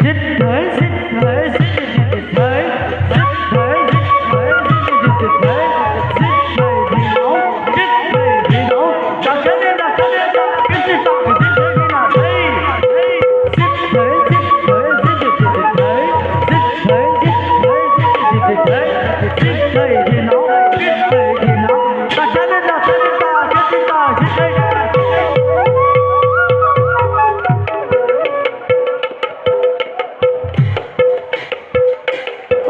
सिद्ध सिद्ध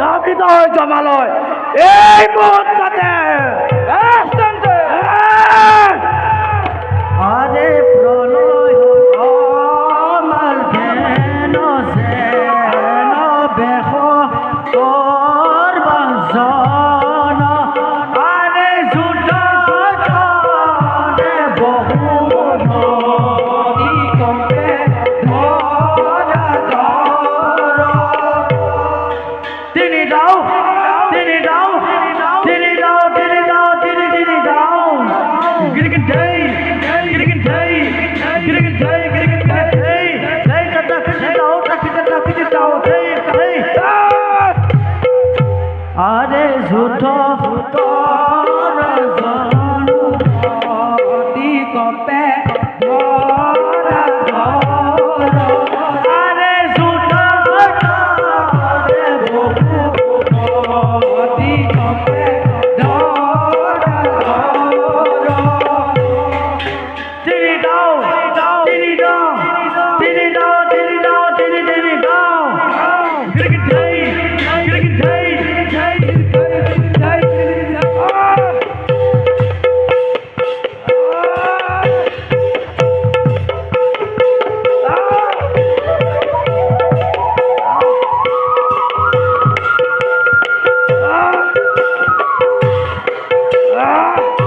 স্থাপিত হয়ে জমালয়। এই মুহূর্ততে Oh!